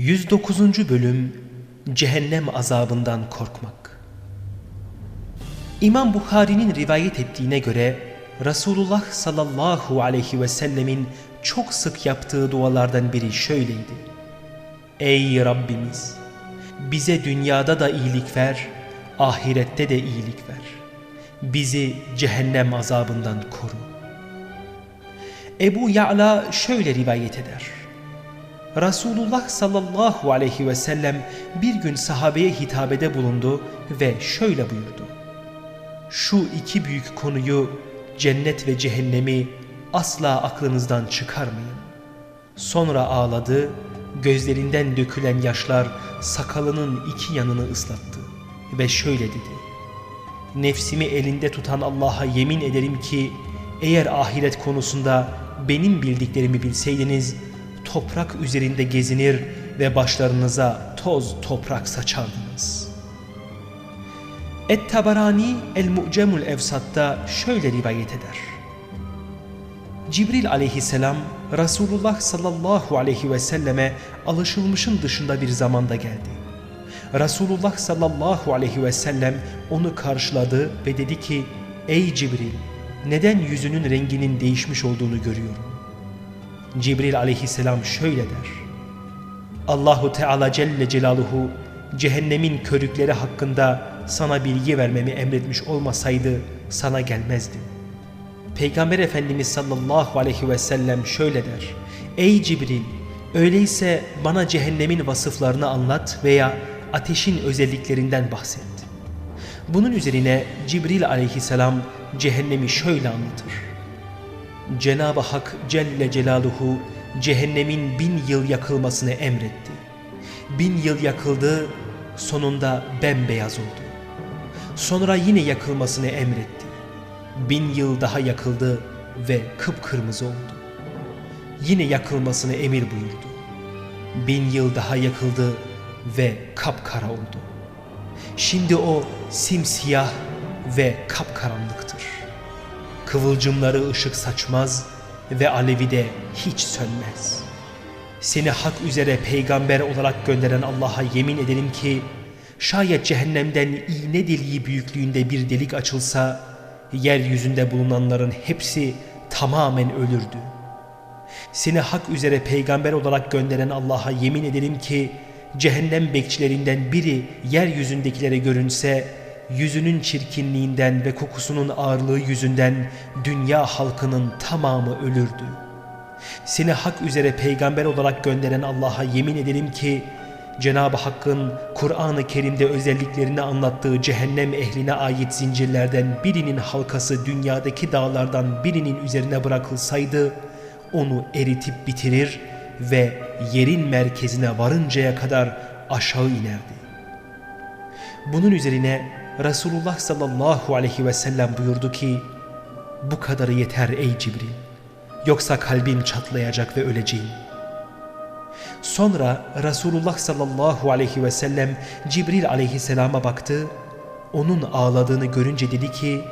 109. Bölüm Cehennem Azabından Korkmak İmam Bukhari'nin rivayet ettiğine göre Resulullah sallallahu aleyhi ve sellemin çok sık yaptığı dualardan biri şöyleydi. Ey Rabbimiz! Bize dünyada da iyilik ver, ahirette de iyilik ver. Bizi cehennem azabından koru. Ebu Ya'la şöyle rivayet eder. Resulullah sallallahu aleyhi ve sellem bir gün sahabeye hitabede bulundu ve şöyle buyurdu. Şu iki büyük konuyu cennet ve cehennemi asla aklınızdan çıkarmayın. Sonra ağladı, gözlerinden dökülen yaşlar sakalının iki yanını ıslattı ve şöyle dedi. Nefsimi elinde tutan Allah'a yemin ederim ki eğer ahiret konusunda benim bildiklerimi bilseydiniz toprak üzerinde gezinir ve başlarınıza toz toprak saçardınız. Et-Tabarani El-Mu'cemul Evsat'ta şöyle rivayet eder. Cibril aleyhisselam Resulullah sallallahu aleyhi ve selleme alışılmışın dışında bir zamanda geldi. Resulullah sallallahu aleyhi ve sellem onu karşıladı ve dedi ki Ey Cibril neden yüzünün renginin değişmiş olduğunu görüyorum. Cibril aleyhisselam şöyle der. Allahu Teala Celle Celaluhu cehennemin körükleri hakkında sana bilgi vermemi emretmiş olmasaydı sana gelmezdim. Peygamber Efendimiz sallallahu aleyhi ve sellem şöyle der. Ey Cibril öyleyse bana cehennemin vasıflarını anlat veya ateşin özelliklerinden bahset. Bunun üzerine Cibril aleyhisselam cehennemi şöyle anlatır. Cenab-ı Hak Celle Celaluhu cehennemin bin yıl yakılmasını emretti. Bin yıl yakıldı, sonunda bembeyaz oldu. Sonra yine yakılmasını emretti. Bin yıl daha yakıldı ve kıpkırmızı oldu. Yine yakılmasını emir buyurdu. Bin yıl daha yakıldı ve kapkara oldu. Şimdi o simsiyah ve kapkaranlıktır. Kıvılcımları ışık saçmaz ve alevi de hiç sönmez. Seni hak üzere peygamber olarak gönderen Allah'a yemin ederim ki şayet cehennemden iğne deliği büyüklüğünde bir delik açılsa yeryüzünde bulunanların hepsi tamamen ölürdü. Seni hak üzere peygamber olarak gönderen Allah'a yemin ederim ki cehennem bekçilerinden biri yeryüzündekilere görünse yüzünün çirkinliğinden ve kokusunun ağırlığı yüzünden dünya halkının tamamı ölürdü. Seni hak üzere peygamber olarak gönderen Allah'a yemin ederim ki Cenab-ı Hakk'ın Kur'an-ı Kerim'de özelliklerini anlattığı cehennem ehline ait zincirlerden birinin halkası dünyadaki dağlardan birinin üzerine bırakılsaydı onu eritip bitirir ve yerin merkezine varıncaya kadar aşağı inerdi. Bunun üzerine Resulullah sallallahu aleyhi ve sellem buyurdu ki bu kadarı yeter ey Cibril yoksa kalbim çatlayacak ve öleceğim. Sonra Resulullah sallallahu aleyhi ve sellem Cibril aleyhisselama baktı onun ağladığını görünce dedi ki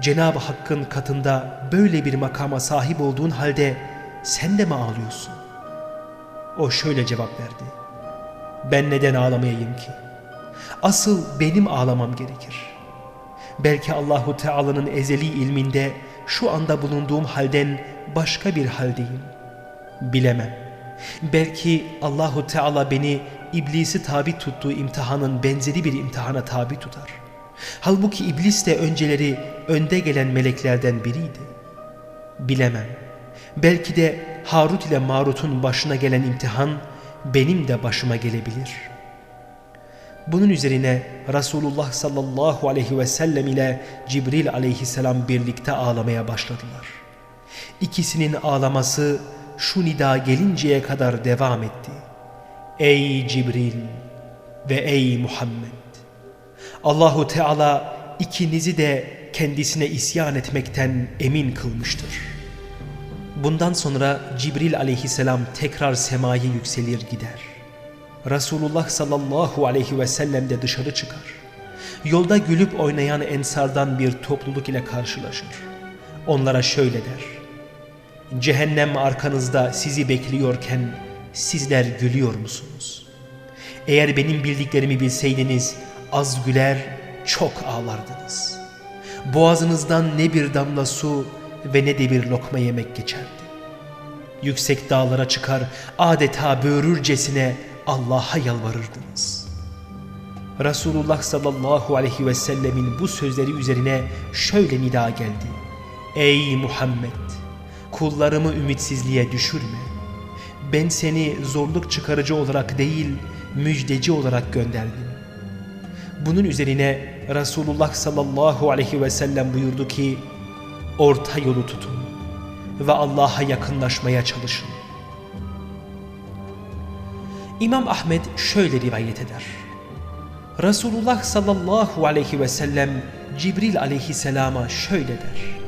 Cenab-ı Hakk'ın katında böyle bir makama sahip olduğun halde sen de mi ağlıyorsun? O şöyle cevap verdi. Ben neden ağlamayayım ki? Asıl benim ağlamam gerekir. Belki Allahu Teala'nın ezeli ilminde şu anda bulunduğum halden başka bir haldeyim. Bilemem. Belki Allahu Teala beni iblisi tabi tuttuğu imtihanın benzeri bir imtihana tabi tutar. Halbuki iblis de önceleri önde gelen meleklerden biriydi. Bilemem. Belki de Harut ile Marut'un başına gelen imtihan benim de başıma gelebilir.'' Bunun üzerine Resulullah sallallahu aleyhi ve sellem ile Cibril aleyhisselam birlikte ağlamaya başladılar. İkisinin ağlaması şu nida gelinceye kadar devam etti. Ey Cibril ve ey Muhammed! Allahu Teala ikinizi de kendisine isyan etmekten emin kılmıştır. Bundan sonra Cibril aleyhisselam tekrar semaya yükselir gider. Resulullah sallallahu aleyhi ve sellem de dışarı çıkar. Yolda gülüp oynayan ensardan bir topluluk ile karşılaşır. Onlara şöyle der. Cehennem arkanızda sizi bekliyorken sizler gülüyor musunuz? Eğer benim bildiklerimi bilseydiniz az güler çok ağlardınız. Boğazınızdan ne bir damla su ve ne de bir lokma yemek geçerdi. Yüksek dağlara çıkar adeta böğürürcesine Allah'a yalvarırdınız. Resulullah sallallahu aleyhi ve sellemin bu sözleri üzerine şöyle nida geldi. Ey Muhammed! Kullarımı ümitsizliğe düşürme. Ben seni zorluk çıkarıcı olarak değil, müjdeci olarak gönderdim. Bunun üzerine Resulullah sallallahu aleyhi ve sellem buyurdu ki, orta yolu tutun ve Allah'a yakınlaşmaya çalışın. İmam Ahmet şöyle rivayet eder. Resulullah sallallahu aleyhi ve sellem Cibril aleyhisselama şöyle der.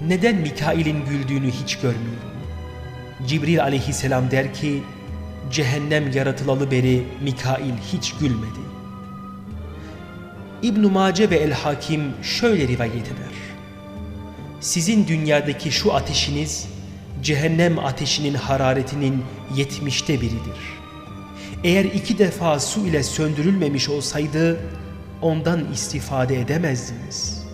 Neden Mikail'in güldüğünü hiç görmüyorum? Cibril aleyhisselam der ki, cehennem yaratılalı beri Mikail hiç gülmedi. İbn Mace ve El Hakim şöyle rivayet eder. Sizin dünyadaki şu ateşiniz cehennem ateşinin hararetinin yetmişte biridir. Eğer iki defa su ile söndürülmemiş olsaydı ondan istifade edemezdiniz.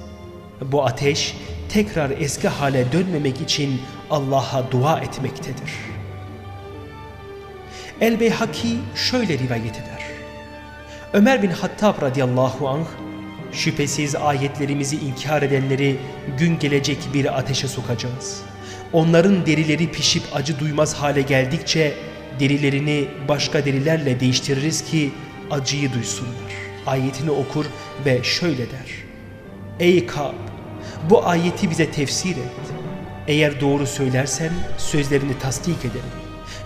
Bu ateş tekrar eski hale dönmemek için Allah'a dua etmektedir. El-Beyhaki şöyle rivayet eder. Ömer bin Hattab radıyallahu anh şüphesiz ayetlerimizi inkar edenleri gün gelecek bir ateşe sokacağız. Onların derileri pişip acı duymaz hale geldikçe derilerini başka derilerle değiştiririz ki acıyı duysunlar. Ayetini okur ve şöyle der. Ey Kab! Bu ayeti bize tefsir et. Eğer doğru söylersen sözlerini tasdik ederim.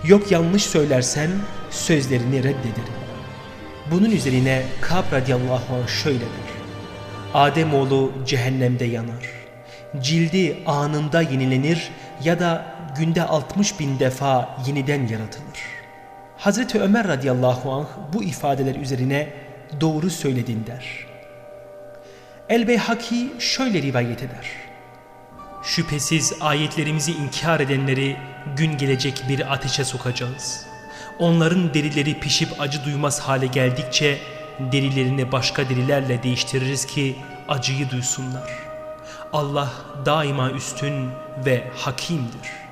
Yok yanlış söylersen sözlerini reddederim. Bunun üzerine Kab radıyallahu anh şöyle der. Ademoğlu cehennemde yanar. Cildi anında yenilenir ya da günde 60 bin defa yeniden yaratılır. Hazreti Ömer radıyallahu anh bu ifadeler üzerine doğru söyledin der. El-Beyhaki şöyle rivayet eder. Şüphesiz ayetlerimizi inkar edenleri gün gelecek bir ateşe sokacağız. Onların derileri pişip acı duymaz hale geldikçe derilerini başka derilerle değiştiririz ki acıyı duysunlar. Allah daima üstün ve hakimdir.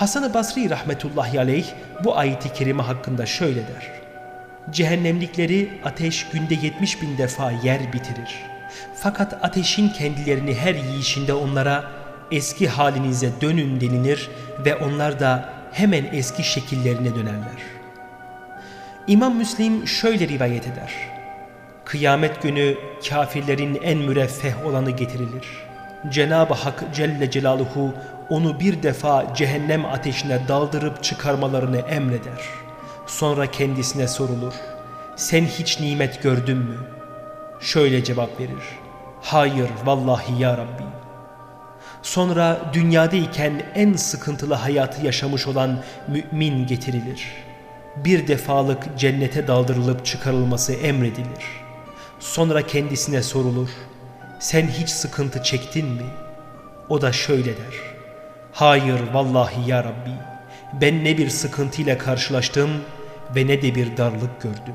Hasan-ı Basri rahmetullahi aleyh bu ayeti kerime hakkında şöyle der. Cehennemlikleri ateş günde yetmiş bin defa yer bitirir. Fakat ateşin kendilerini her yiyişinde onlara eski halinize dönün denilir ve onlar da hemen eski şekillerine dönerler. İmam Müslim şöyle rivayet eder. Kıyamet günü kafirlerin en müreffeh olanı getirilir. Cenab-ı Hak Celle Celaluhu onu bir defa cehennem ateşine daldırıp çıkarmalarını emreder. Sonra kendisine sorulur. Sen hiç nimet gördün mü? Şöyle cevap verir. Hayır vallahi ya Rabbi. Sonra dünyadayken en sıkıntılı hayatı yaşamış olan mümin getirilir. Bir defalık cennete daldırılıp çıkarılması emredilir. Sonra kendisine sorulur. Sen hiç sıkıntı çektin mi? O da şöyle der. Hayır vallahi ya Rabbi. Ben ne bir sıkıntıyla karşılaştım ve ne de bir darlık gördüm.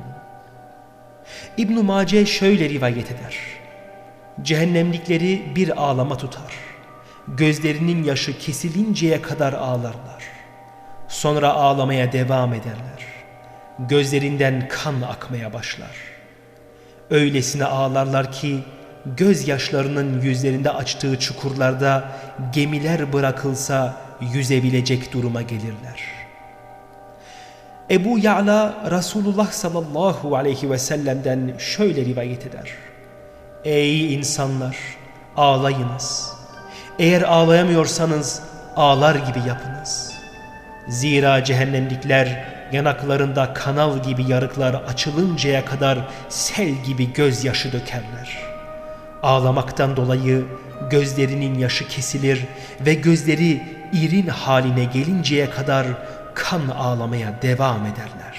İbn-i Mace şöyle rivayet eder. Cehennemlikleri bir ağlama tutar. Gözlerinin yaşı kesilinceye kadar ağlarlar. Sonra ağlamaya devam ederler. Gözlerinden kan akmaya başlar. Öylesine ağlarlar ki gözyaşlarının yüzlerinde açtığı çukurlarda gemiler bırakılsa yüzebilecek duruma gelirler. Ebu Ya'la Resulullah sallallahu aleyhi ve sellem'den şöyle rivayet eder. Ey insanlar ağlayınız. Eğer ağlayamıyorsanız ağlar gibi yapınız. Zira cehennemlikler yanaklarında kanal gibi yarıklar açılıncaya kadar sel gibi gözyaşı dökerler. Ağlamaktan dolayı gözlerinin yaşı kesilir ve gözleri irin haline gelinceye kadar kan ağlamaya devam ederler.